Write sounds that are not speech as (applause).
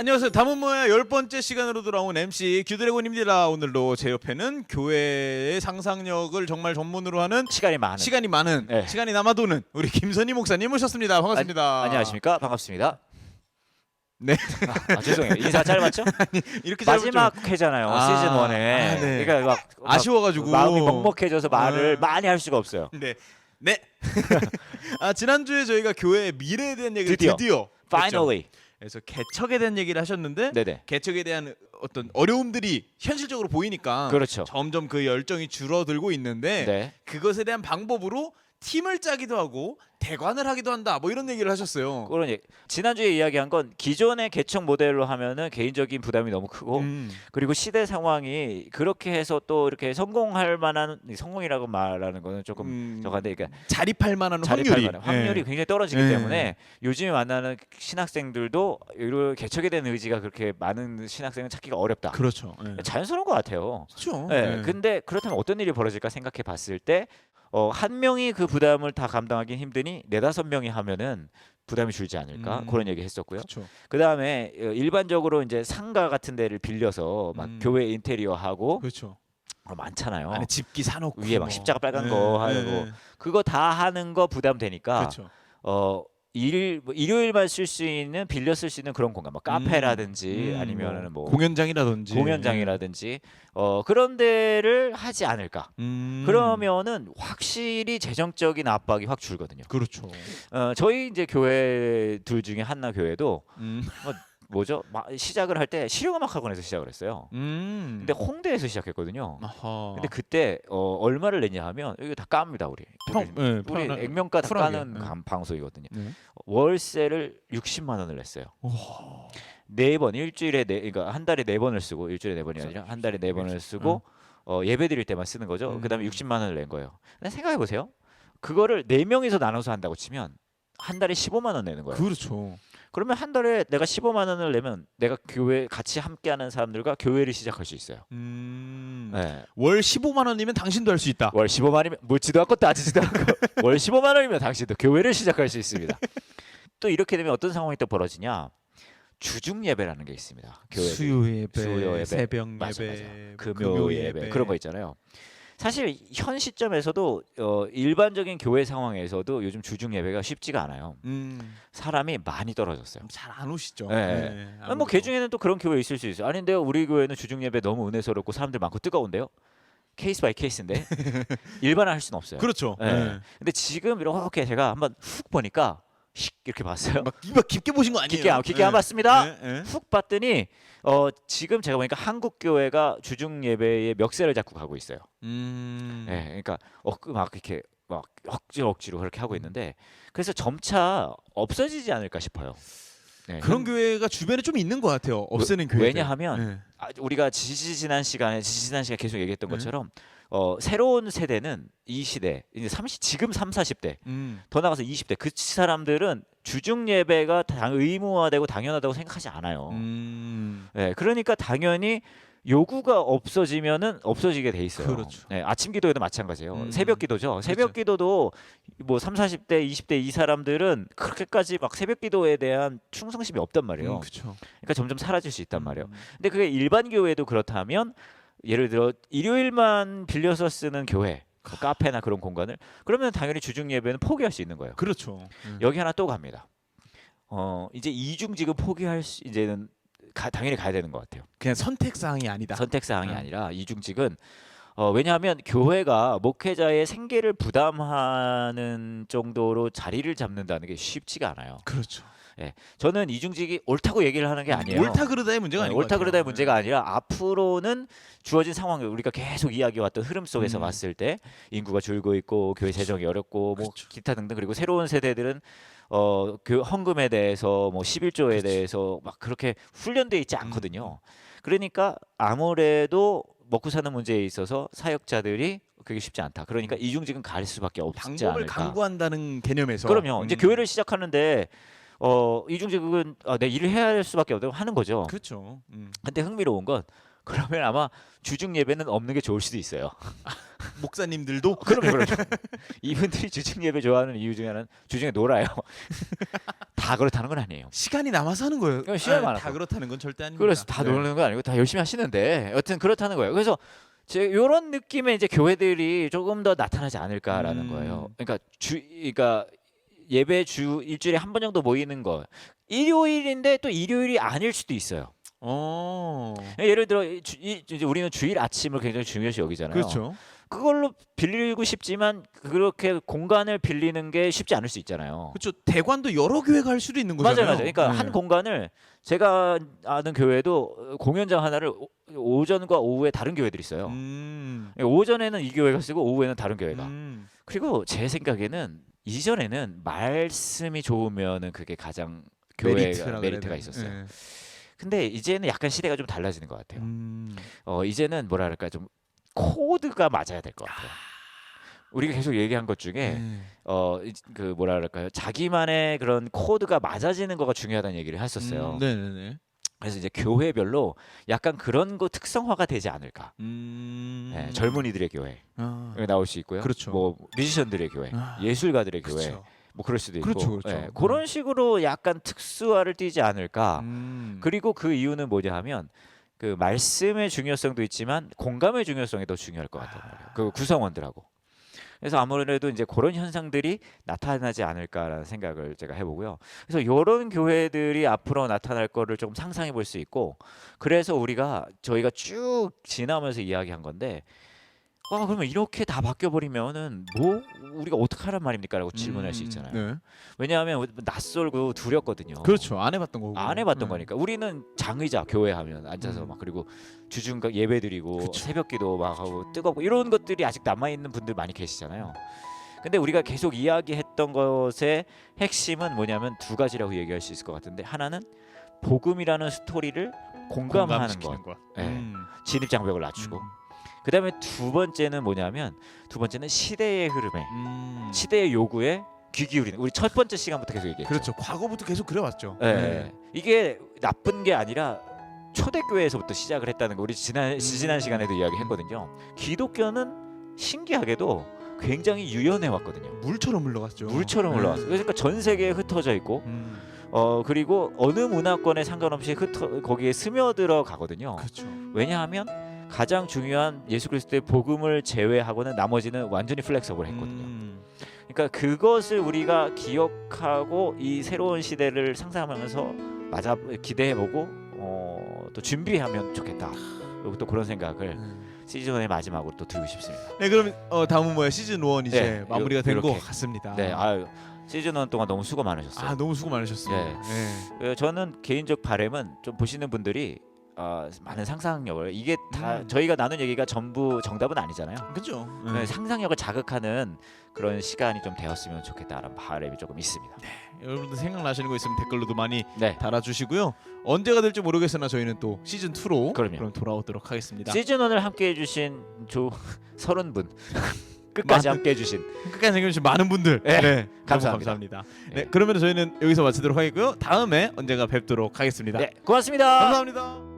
안녕하세요. 담은모야 열 번째 시간으로 돌아온 MC 규드래곤입니다. 오늘도 제 옆에는 교회의 상상력을 정말 전문으로 하는 시간이 많은 시간이 많은 네. 시간이 남아도는 우리 김선희 목사님 모셨습니다. 반갑습니다. 안녕하십니까 반갑습니다. 네. 아, 죄송해요 인사 짧았죠? (laughs) 이렇게 짧은 마지막 회잖아요 아, 시즌 1에 아, 네. 그러니까 막, 막 아쉬워가지고 마음이 먹먹해져서 말을 아. 많이 할 수가 없어요. 네. 네. (laughs) 아 지난주에 저희가 교회의 미래에 대한 얘기를 드디어. 드디어. Finally 그래서 개척에 대한 얘기를 하셨는데 네네 개척에 대한 어떤 어려움들이 현실적으로 보이니까 그렇죠. 점점 그 열정이 줄어들고 있는데 네 그것에 대한 방법으로 팀을 짜기도 하고 대관을 하기도 한다. 뭐 이런 얘기를 하셨어요. 그런 얘기. 지난주에 이야기한 건 기존의 개척 모델로 하면은 개인적인 부담이 너무 크고 음. 그리고 시대 상황이 그렇게 해서 또 이렇게 성공할 만한 성공이라고 말하는 거는 조금 음, 저한테 그러니까 자립할 만한 자립할 확률이 만한 확률이 예. 굉장히 떨어지기 네. 때문에 요즘에 만나는 신학생들도 이런 개척에 대한 의지가 그렇게 많은 신학생은 찾기가 어렵다. 그렇죠. 예. 자연스러운 것 같아요. 그렇죠. 네. 예. 근데 그렇다면 어떤 일이 벌어질까 생각해 봤을 때, 어, 한 명이 그 부담을 다 감당하기 힘드니 네다섯 명이 하면은 부담이 줄지 않을까 음. 그런 얘기 했었고요. 그 다음에 일반적으로 이제 상가 같은 데를 빌려서 막 음. 교회 인테리어 하고 그렇죠. 어, 많잖아요. 안에 집기 사놓고 위에 막 뭐. 십자가 빨간 예, 거 예, 하고 예. 그거 다 하는 거 부담되니까 그렇죠. 어 일, 뭐 일요일만 쓸 수 있는 빌려 쓸 수 있는 그런 공간, 뭐 카페라든지 음, 아니면은 뭐 공연장이라든지 공연장이라든지 어 그런 데를 하지 않을까. 음. 그러면은 확실히 재정적인 압박이 확 줄거든요. 그렇죠. 어 저희 이제 교회 둘 중에 한나 교회도 음. 뭐 죠? 막 시작을 할 때 실용음악 학원에서 시작을 했어요. 음. 근데 홍대에서 시작했거든요. 아하. 근데 그때 어 얼마를 냈냐 하면 이거 다 깝니다 우리. 평, 우리, 예, 우리 편안하- 액면가 다 쿨하게, 까는 예. 감- 방송이거든요. 네. 월세를 60만 원을 냈어요. 네 번 일주일에 네 그러니까 한 달에 네 번을 쓰고 일주일에 네 번이 아니라 한 달에 네 번을 쓰고 어, 예배 드릴 때만 쓰는 거죠. 음. 그다음에 60만 원을 낸 거예요. 생각해 보세요. 그거를 네 명이서 나눠서 한다고 치면 한 달에 15만 원 내는 거예요. 그렇죠. 그러면 한 달에 내가 15만 원을 내면 내가 교회 같이 함께하는 사람들과 교회를 시작할 수 있어요. 음. 네. 월 15만 원이면 당신도 할 수 있다. 월 15만이면 묻지도 않고 따지지도 않고 (laughs) 월 15만 원이면 당신도 교회를 시작할 수 있습니다. 또 이렇게 되면 어떤 상황이 또 벌어지냐? 주중 예배라는 게 있습니다. 교회 수요 예배, 수요 예배. 새벽 맞아, 예배, 맞아. 금요 예배 그런 거 있잖아요. 사실 현 시점에서도 어, 일반적인 교회 상황에서도 요즘 주중 예배가 쉽지가 않아요. 음. 사람이 많이 떨어졌어요. 잘 안 오시죠. 네. 안 뭐. 개중에는 또 그런 교회 있을 수 있어요. 아닌데요, 우리 교회는 주중 예배 너무 은혜스럽고 사람들 많고 뜨거운데요. 케이스 바이 케이스인데 (laughs) 일반화할 수는 없어요. 그렇죠. 네. 네. 근데 지금 이렇게 제가 한번 훅 보니까 씩 이렇게 봤어요. 막 이거 깊게 보신 거 아니에요? 깊게 안- 깊게 네. 안 봤습니다. 네, 네. 훅 봤더니 어, 지금 제가 보니까 한국 교회가 주중 예배의 멱살을 잡고 가고 있어요. 음. 예, 그러니까 어, 그막 이렇게 막 억지로 억지로 그렇게 하고 있는데 그래서 점차 없어지지 않을까 싶어요. 네, 그런 현- 교회가 주변에 좀 있는 것 같아요. 없애는 교회. 왜냐하면 아, 우리가 지지지난 시간에 지지난 시간 에 계속 얘기했던 네. 것처럼 어, 새로운 세대는 이 시대 이제 30 지금 3, 40대 음. 더 나가서 20대 그 사람들은 주중 예배가 당 의무화되고 당연하다고 생각하지 않아요. 음. 네, 그러니까 당연히 요구가 없어지면은 없어지게 돼 있어요. 그렇죠. 네, 아침 기도에도 마찬가지예요. 음. 새벽 기도죠. 새벽 기도도 뭐 3, 40대, 20대 이 사람들은 그렇게까지 막 새벽 기도에 대한 충성심이 없단 말이에요. 음, 그렇죠. 그러니까 점점 사라질 수 있단 말이에요. 음. 근데 그게 일반 교회도 그렇다면 예를 들어 일요일만 빌려서 쓰는 교회, 뭐 카페나 그런 공간을 그러면 당연히 주중 예배는 포기할 수 있는 거예요. 그렇죠. 음. 여기 하나 또 갑니다. 어 이제 이중 지금 포기할 수 이제는 가, 당연히 가야 되는 것 같아요. 그냥 선택 사항이 아니다. 선택 사항이 음. 아니라 이중직은 어, 왜냐하면 교회가 목회자의 생계를 부담하는 정도로 자리를 잡는다는 게 쉽지가 않아요. 그렇죠. 저는 이중직이 옳다고 얘기를 하는 게 아니에요. 옳다 그르다의 문제가 네, 아니고 옳다 그러다의 문제가 아니라 앞으로는 주어진 상황을 우리가 계속 이야기해왔던 흐름 속에서 음. 봤을 때 인구가 줄고 있고 교회 재정이 어렵고 뭐 그렇죠. 기타 등등 그리고 새로운 세대들은 어, 그 헌금에 대해서 뭐 11조에 그렇죠. 대해서 막 그렇게 훈련돼 있지 음. 않거든요. 그러니까 아무래도 먹고 사는 문제에 있어서 사역자들이 그게 쉽지 않다. 그러니까 이중직은 갈 수밖에 없지 음. 방법을 않을까. 강구한다는 개념에서 그럼요. 이제 음. 교회를 시작하는데 어, 이중직은 아, 내 일을 해야 할 수밖에 없다고 하는 거죠. 그렇죠. 음. 근데 흥미로운 건 그러면 아마 주중 예배는 없는 게 좋을 수도 있어요. (laughs) 목사님들도 그럼요, 그럼요. (laughs) 이분들이 주중 예배 좋아하는 이유 중에 하나는 주중에 놀아요. (laughs) 다 그렇다는 건 아니에요. 시간이 남아서 하는 거예요. 시간이 아니, 많아서. 다 그렇다는 건 절대 아닙니다. 그래서 다 네. 노는 건 아니고 다 열심히 하시는데 여튼 그렇다는 거예요. 그래서 제 이런 느낌의 이제 교회들이 조금 더 나타나지 않을까라는 음. 거예요. 그러니까 주 그러니까 예배 주 일주일에 한 번 정도 모이는 거 일요일인데 또 일요일이 아닐 수도 있어요. 어. 예를 들어 주, 이, 이제 우리는 주일 아침을 굉장히 중요시 여기잖아요. 그렇죠. 그걸로 빌리고 싶지만 그렇게 공간을 빌리는 게 쉽지 않을 수 있잖아요. 그렇죠. 대관도 여러 교회가 할 수도 있는 거잖아요. 맞아요, 맞아요. 그러니까 네. 한 공간을 제가 아는 교회도 공연장 하나를 오- 오전과 오후에 다른 교회들이 있어요. 음. 그러니까 오전에는 이 교회가 쓰고 오후에는 다른 교회가. 음. 그리고 제 생각에는 이전에는 말씀이 좋으면은 그게 가장 교회가 메리트라 메리트가 그래야 있었어요. 되나? 네. 근데 이제는 약간 시대가 좀 달라지는 것 같아요. 음. 어 이제는 뭐랄까 좀 코드가 맞아야 될 것 같아요. 우리가 계속 얘기한 것 중에 네. 어그 뭐랄까요 자기만의 그런 코드가 맞아지는 거가 중요하다는 얘기를 했었어요. 음, 네네네. 그래서 이제 교회별로 약간 그런 거 특성화가 되지 않을까. 음. 네, 젊은이들의 교회 아. 나올 수 있고요. 그렇죠. 뭐 뮤지션들의 교회, 아. 예술가들의 교회, 그렇죠. 뭐 그럴 수도 있고. 그렇죠, 그렇죠. 예, 그런 식으로 약간 특수화를 띠지 않을까. 음. 그리고 그 이유는 뭐냐 하면 그 말씀의 중요성도 있지만 공감의 중요성이 더 중요할 것 같단 말이에요. 그 구성원들하고. 그래서 아무래도 이제 그런 현상들이 나타나지 않을까라는 생각을 제가 해보고요. 그래서 이런 교회들이 앞으로 나타날 거를 조금 상상해 볼 수 있고, 그래서 우리가 저희가 쭉 지나면서 이야기한 건데, 아 그러면 이렇게 다 바뀌어 버리면은 뭐 우리가 어떻게 하란 말입니까라고 질문할 수 음, 있잖아요. 네. 왜냐하면 낯설고 두렵거든요. 그렇죠. 안 해봤던 거고. 안 해봤던 네. 거니까 우리는 장의자 교회 하면 앉아서 음. 막 그리고 주중 예배 드리고 그쵸. 새벽기도 막 하고 뜨겁고 이런 것들이 아직 남아 있는 분들 많이 계시잖아요. 근데 우리가 계속 이야기했던 것의 핵심은 뭐냐면 두 가지라고 얘기할 수 있을 것 같은데 하나는 복음이라는 스토리를 공감하는 것, 것. 예. 음. 진입 장벽을 낮추고 음. 그다음에 두 번째는 뭐냐면 두 번째는 시대의 흐름에 음. 시대의 요구에 귀 기울이는 우리 첫 번째 시간부터 계속 얘기했죠. 그렇죠. 과거부터 계속 그래왔죠. 예. 네. 이게 나쁜 게 아니라 초대교회에서부터 시작을 했다는 거 우리 지난 지난 시간에도 이야기했거든요. 기독교는 신기하게도 굉장히 유연해 왔거든요. 물처럼 흘러갔죠. 물처럼 네. 올라왔어요. 그러니까 전 세계에 흩어져 있고 음. 어 그리고 어느 문화권에 상관없이 흩어 거기에 스며들어 가거든요. 그렇죠. 왜냐하면 가장 중요한 예수 그리스도의 복음을 제외하고는 나머지는 완전히 플렉서블 했거든요. 음. 그러니까 그것을 우리가 기억하고 이 새로운 시대를 상상하면서 맞아 기대해보고 어, 또 준비하면 좋겠다. 그리고 또 그런 생각을 음. 시즌 1의 마지막으로 또 드리고 싶습니다. 네, 그럼 어, 다음은 뭐야? 시즌 1 이제 네, 마무리가 요- 된 것. 같습니다. 네, 아유 시즌 1 동안 너무 수고 많으셨어요. 아, 너무 수고 많으셨습니다. 네. 네. 어, 저는 개인적 바램은 좀 보시는 분들이 어, 많은 상상력을 이게 다 음. 저희가 나눈 얘기가 전부 정답은 아니잖아요. 그죠? 네, 상상력을 자극하는 그런 시간이 좀 되었으면 좋겠다라는 바람이 조금 있습니다. 여러분들 생각나시는 거 있으면 댓글로도 많이 네. 달아주시고요. 언제가 될지 모르겠으나 저희는 또 시즌 2로 그럼요. 그럼 돌아오도록 하겠습니다. 시즌 1을 함께 해주신 조 (laughs) 서른 분 (laughs) 끝까지 많은- 함께 해주신 끝까지 생겨주신 많은 분들, 네, 네, 너무 (laughs) 감사합니다. 감사합니다. 네, 네. 그러면 저희는 여기서 마치도록 하겠고요. 다음에 언젠가 뵙도록 하겠습니다. 네 고맙습니다. 감사합니다.